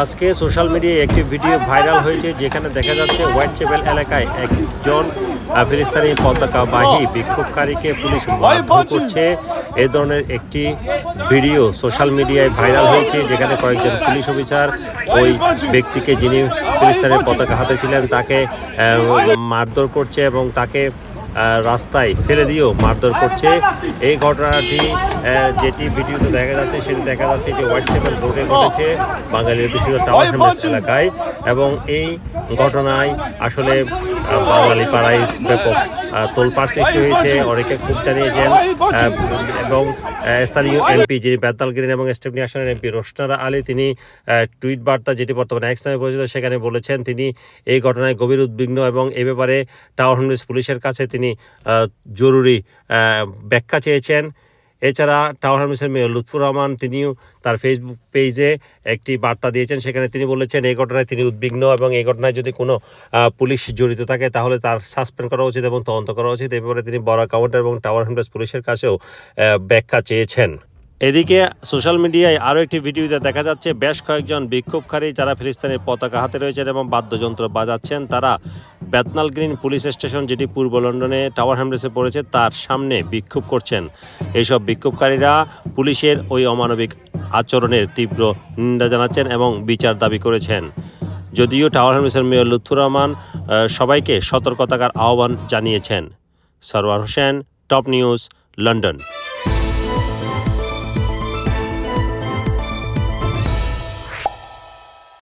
আজকে সোশ্যাল মিডিয়ায় একটি ভিডিও ভাইরাল হয়েছে যেখানে দেখা যাচ্ছে হোয়াইট চেপেল এলাকায় একজন ফিলিস্তিনি পতাকাবাহী বিক্ষোভকারীকে পুলিশ মারধর করছে। এ ধরনের একটি ভিডিও সোশ্যাল মিডিয়ায় ভাইরাল হয়েছে যেখানে কয়েকজন পুলিশ অফিসার ওই ব্যক্তিকে যিনি ফিলিস্তিনের পতাকা হাতে ছিলেন তাকে মারধর করছে এবং তাকে রাস্তায় ফেলে দিয়েও মারধর করছে। এই ঘটনাটি যেটি ভিডিওতে দেখা যাচ্ছে, সেটি দেখা যাচ্ছে যে হোয়াটসঅ্যাপের রোডে ঘটেছে বাঙালি অধ্যুষিত টাওয়ার এলাকায় এবং এই ঘটনায় আসলে আহ, বাঙালি পাড়ায় ব্যাপক তোলপাড় সৃষ্টি হয়েছে। অনেকে খুব জানিয়েছেন এবং স্থানীয় এমপি যিনি বেতাল গ্রিন এবং স্টেপনি আসনের এমপি রোশনারা আলী তিনি টুইট বার্তা যেটি বর্তমানে এক স্থানে পরিচিত সেখানে বলেছেন তিনি এই ঘটনায় গভীর উদ্বিগ্ন এবং এ ব্যাপারে টাওয়ার হোমলেস পুলিশের কাছে তিনি জরুরি ব্যাখ্যা চেয়েছেন। এছাড়া টাওয়ার হার্মেসের মেয়র লুৎফুর রহমান তিনিও তার ফেসবুক পেজে একটি বার্তা দিয়েছেন। সেখানে তিনি বলেছেন, এই ঘটনায় তিনি উদ্বিগ্ন এবং এই ঘটনায় যদি কোনো পুলিশ জড়িত থাকে, তাহলে তার সাসপেন্ড করা উচিত এবং তদন্ত করা উচিত। এই ব্যাপারে তিনি বড় কাউন্টার এবং টাওয়ার হার্মেস পুলিশের কাছেও ব্যাখ্যা চেয়েছেন। এদিকে সোশ্যাল মিডিয়ায় আরও একটি ভিডিওতে দেখা যাচ্ছে, বেশ কয়েকজন বিক্ষোভকারী যারা ফিলিস্তিনের পতাকা হাতে রয়েছেন এবং বাদ্যযন্ত্র বাজাচ্ছেন, তারা বেতনাল গ্রিন পুলিশ স্টেশন, যেটি পূর্ব লন্ডনে টাওয়ার হ্যামলেসে পড়েছে, তার সামনে বিক্ষোভ করছেন। এইসব বিক্ষোভকারীরা পুলিশের ওই অমানবিক আচরণের তীব্র নিন্দা জানাচ্ছেন এবং বিচার দাবি করেছেন। যদিও টাওয়ার হ্যামলেসের মেয়র লুৎফুর রহমান সবাইকে সতর্কতাকার আহ্বান জানিয়েছেন। Sarwar Hossain, top news, London.